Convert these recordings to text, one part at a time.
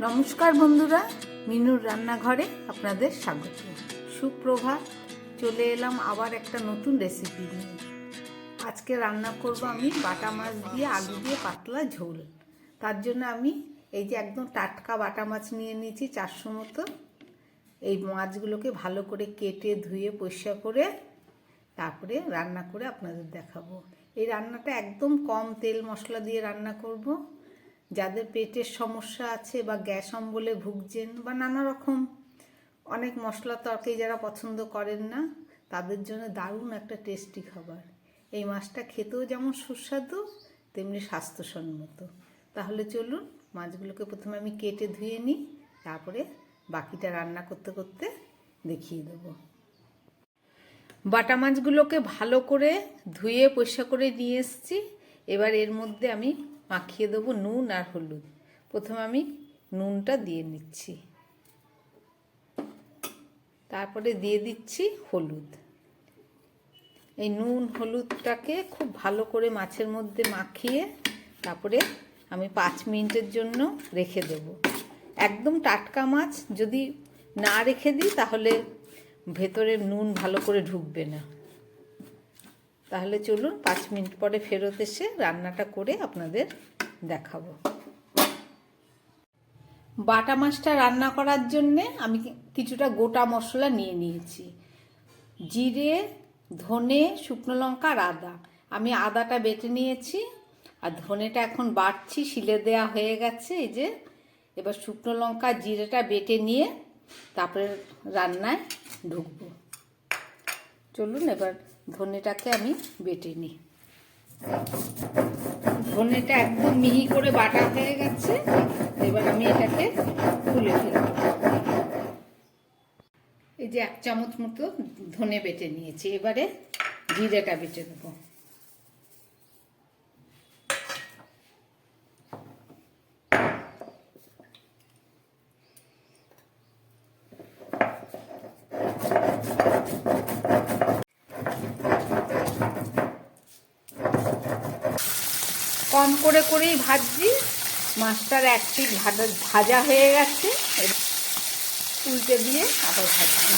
নমস্কার বন্ধুরা, মিনুর রান্নাঘরে আপনাদের স্বাগত। সুপ্রভাত, চলে এলাম আবার একটা নতুন রেসিপি নিয়ে। আজকে রান্না করব আমি বাটা মাছ দিয়ে আলু দিয়ে পাতলা ঝোল। তার জন্য আমি এই যে একদম টাটকা বাটা মাছ নিয়ে নিয়েছি চারশো মতো। এই মাছগুলোকে ভালো করে কেটে, ধুয়ে, পরিষ্কার করে তারপরে রান্না করে আপনাদের দেখাবো। এই রান্নাটা একদম কম তেল মশলা দিয়ে রান্না করব। যাদের পেটের সমস্যা আছে বা গ্যাস অম্বলে ভুগছেন বা নানা রকম অনেক মশলা তরকারি যারা পছন্দ করেন না, তাদের জন্য দারুণ একটা টেস্টি খাবার। এই মাছটা খেতেও যেমন সুস্বাদু, তেমনি স্বাস্থ্যসম্মত। তাহলে চলুন মাছগুলোকে প্রথমে আমি কেটে ধুয়ে নিই, তারপরে বাকিটা রান্না করতে করতে দেখিয়ে দেবো। বাটা মাছগুলোকে ভালো করে ধুয়ে পরিষ্কার করে নিয়ে এসেছি। এবার এর মধ্যে আমি মাখিয়ে দেবো নুন আর হলুদ। প্রথমে আমি নুনটা দিয়ে নিচ্ছি। তারপরে দিয়ে দিচ্ছি হলুদ। এই নুন হলুদটাকে খুব ভালো করে মাছের মধ্যে মাখিয়ে তারপরে আমি পাঁচ মিনিটের জন্য রেখে দেব। একদম টাটকা মাছ যদি না রেখে দিই তাহলে ভেতরে নুন ভালো করে ঢুকবে না। তাহলে চলুন পাঁচ মিনিট পরে ফেরত এসে রান্নাটা করে আপনাদের দেখাবো। বাটা মাছটা রান্না করার জন্যে আমি কিছুটা গোটা মশলা নিয়ে নিয়েছি। জিরে, ধনে, শুকনো লঙ্কা আর আদা। আমি আদাটা বেটে নিয়েছি আর ধনেটা এখন বাটছি, শিলে দেওয়া হয়ে গেছে এই যে। এবার শুকনো লঙ্কা, জিরেটা বেটে নিয়ে তারপরে রান্নায় ঢুকবো। চলুন এবার ধনেটাকে আমি বেটে নিই। ধনেটা একদম মিহি করে বাটা হয়ে গেছে, এবার আমি এটাকে তুলে ফেলব। এই যে এক চামচ মতো ধনে বেটে নিয়েছি, এবারে জিরেটা বেটে দেবো কম করে করেই ভাজছি। মাছটার এক পিঠ ভাজা ভাজা হয়ে গেছে। উল্টে দিয়ে আবার ভাজছি।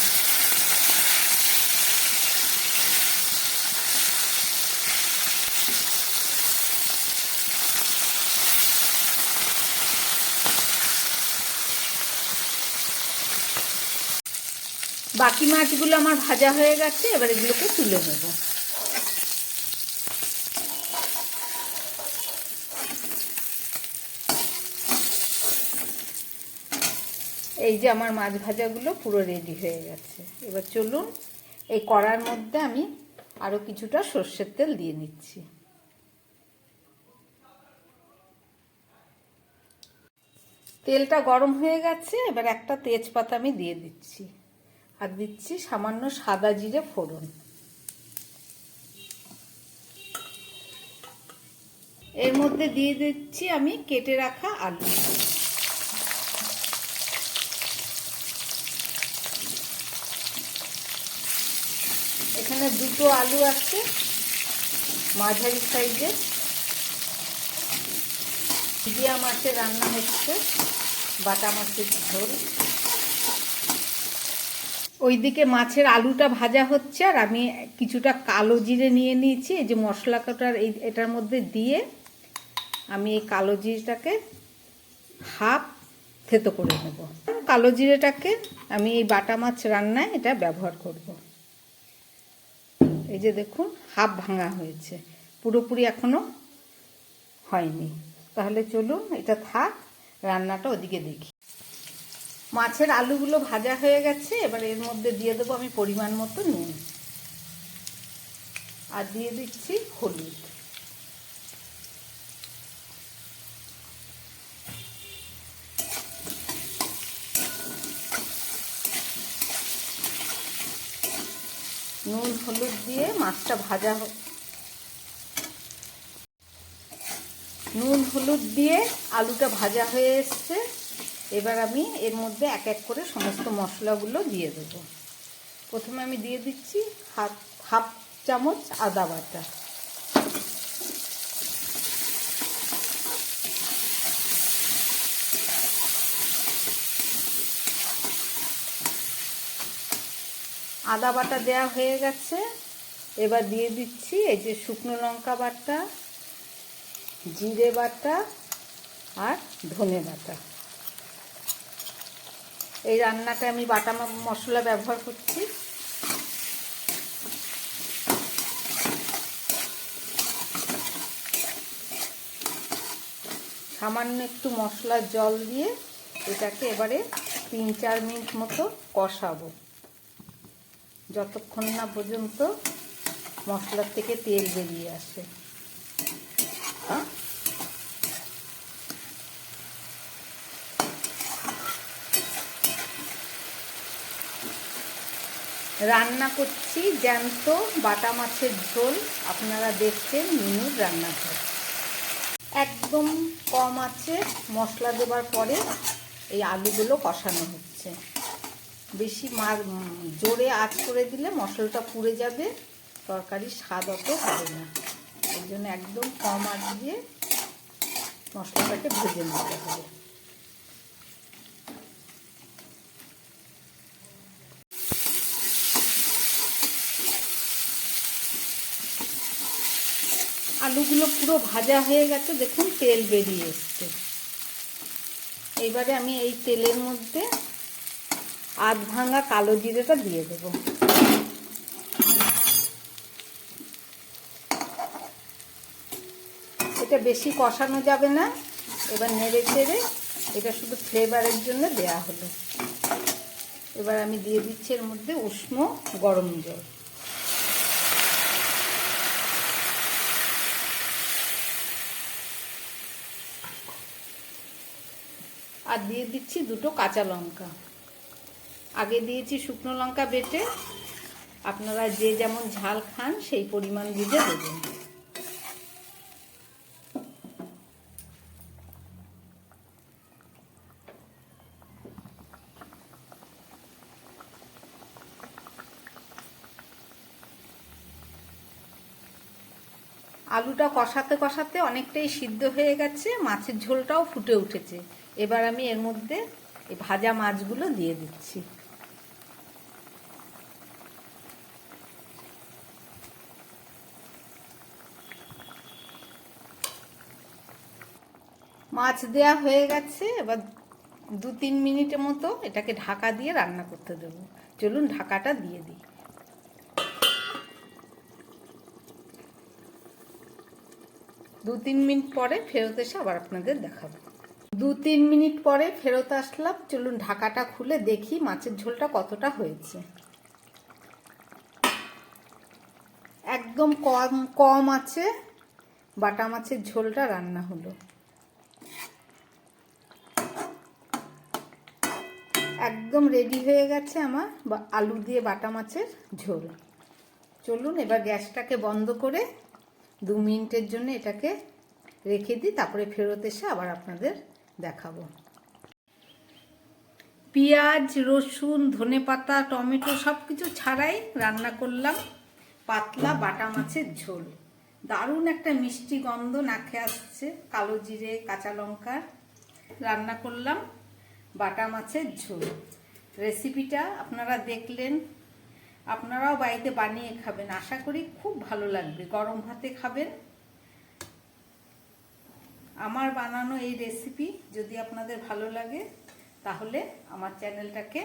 বাকি মাছগুলো আমার ভাজা হয়ে গেছে, এবার এগুলোকে তুলে নেব। এই যে আমার মাছ ভাজাগুলো পুরো রেডি হয়ে গেছে। এবার চলুন, এই কড়ার মধ্যে আমি আরও কিছুটা সর্ষের তেল দিয়ে নিচ্ছি। তেলটা গরম হয়ে গেছে, এবার একটা তেজপাতা আমি দিয়ে দিচ্ছি। আর দিচ্ছি সামান্য সাদা জিরে ফোড়ন। এর মধ্যে দিয়ে দিচ্ছি আমি কেটে রাখা আলু। এখানে দুটো আলু আছে, মাঝারি সাইজে দিয়া মাছের রান্না হচ্ছে, বাটা মাছের ঝোল। ওইদিকে মাছের আলুটা ভাজা হচ্ছে, আর আমি কিছুটা কালো জিরে নিয়ে নিয়েছি, এই যে মশলা কাটার এই, এটার মধ্যে দিয়ে আমি এই কালো জিরেটাকে হাফ থেতো করে নেব। কালো জিরেটাকে আমি এই বাটা মাছ রান্নায় এটা ব্যবহার করব। এই যে দেখুন, হাফ ভাঙা হয়েছে। পুরোপুরি এখনও হয়নি। তাহলে চলুন, এটা থাক, রান্নাটা ওদিকে দেখি। মাছের আলুগুলো ভাজা হয়ে গেছে, এবার এর মধ্যে দিয়ে দেবো আমি পরিমাণ মতো নুন। আর দিয়ে দিচ্ছি হলুদ। নুন হলুদ দিয়ে মাছটা ভাজা নুন হলুদ দিয়ে আলুটা ভাজা হয়ে এসছে। এবার আমি এর মধ্যে এক এক করে সমস্ত মশলাগুলো দিয়ে দেবো। প্রথমে আমি দিয়ে দিচ্ছি হাফ হাফ চামচ আদা বাটা। আদা বাটা দেওয়া হয়ে গেছে। এবার দিয়ে দিচ্ছি এই যে শুকনো লঙ্কা বাটা, জিরে বাটা আর ধনে বাটা। এই রান্নাটা আমি বাটা মশলা ব্যবহার করছি। সামান্য একটু মশলার জল দিয়ে এটাকে এবারে তিন চার মিনিট মতো কষাবো। যতক্ষণ না পর্যন্ত মশলার থেকে তেল বেরিয়ে আসে। রান্না করছি জ্যান্ত বাটা মাছের ঝোল। আপনারা দেখছেন মিনুর রান্নাঘর। একদম কম আছে মশলা দেবার পরে এই আলুগুলো কষানো হচ্ছে। বেশি মার জোরে আঁচ করে দিলে মশলাটা পুড়ে যাবে, তরকারির স্বাদ অত হবে না। এই জন্য একদম কম আঁচ দিয়ে মশলাটাকে ভেজে নিতে হবে। আলুগুলো পুরো ভাজা হয়ে গেছে, দেখুন তেল বেরিয়ে এসছে। এইবারে আমি এই তেলের মধ্যে আধ ভাঙা কালো জিরেটা দিয়ে দেব। এটা বেশি কষানো যাবে না, এবার নেড়ে চেড়ে এটা শুধু ফ্লেভারের জন্য দেয়া হলো। এবার আমি দিয়ে দিচ্ছি এর মধ্যে উষ্ণ গরম জল। আর দিয়ে দিচ্ছি দুটো কাঁচা লঙ্কা। আগে দিয়েছি শুকনো লঙ্কা বেটে। আপনারা যে যেমন ঝাল খান, সেই পরিমাণ বুঝে দেবেন। আলুটা কষাতে কষাতে অনেকটাই সিদ্ধ হয়ে গেছে, মাছের ঝোলটাও ফুটে উঠেছে। এবার আমি এর মধ্যে ভাজা মাছগুলো দিয়ে দিচ্ছি। মাছ দেয়া হয়ে গেছে, এবার দু তিন মিনিটের মতো এটাকে ঢাকা দিয়ে রান্না করতে দেবো। চলুন ঢাকাটা দিয়ে দিই। দু তিন মিনিট পরে ফেরত এসে আবার আপনাদের দেখাবো। দু তিন মিনিট পরে ফেরত আসলাম। চলুন ঢাকাটা খুলে দেখি মাছের ঝোলটা কতটা হয়েছে। একদম কম কম আছে, বাটা মাছের ঝোলটা রান্না হলো। একদম রেডি হয়ে গেছে আমার আলু দিয়ে বাটা মাছের ঝোল। চলুন এবার গ্যাসটাকে বন্ধ করে দু মিনিটের জন্য এটাকে রেখে দিই, তারপরে ফেরত এসে আবার আপনাদের দেখাবো। পেঁয়াজ, রসুন, ধনে পাতা, টমেটো সব কিছু ছাড়াই রান্না করলাম পাতলা বাটা মাছের ঝোল। দারুণ একটা মিষ্টি গন্ধ নাকে আসছে, কালো জিরে, কাঁচা লঙ্কার রান্না করলাম। বাটা মাছের ঝোল। রেসিপিটা আপনারা দেখলেন, আপনারাও বাড়িতে বানিয়ে খাবেন। আশা করি খুব ভালো লাগবে। গরম ভাতে খাবেন। আমার বানানো এই রেসিপি যদি আপনাদের ভালো লাগে, তাহলে আমার চ্যানেলটাকে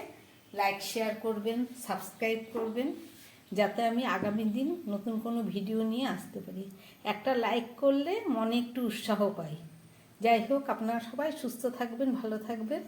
লাইক, শেয়ার করবেন, সাবস্ক্রাইব করবেন, যাতে আমি আগামী দিন নতুন কোনো ভিডিও নিয়ে আসতে পারি। একটা লাইক করলে মনে একটু উৎসাহ পাই। যাই হোক, আপনারা সবাই সুস্থ থাকবেন, ভালো থাকবেন।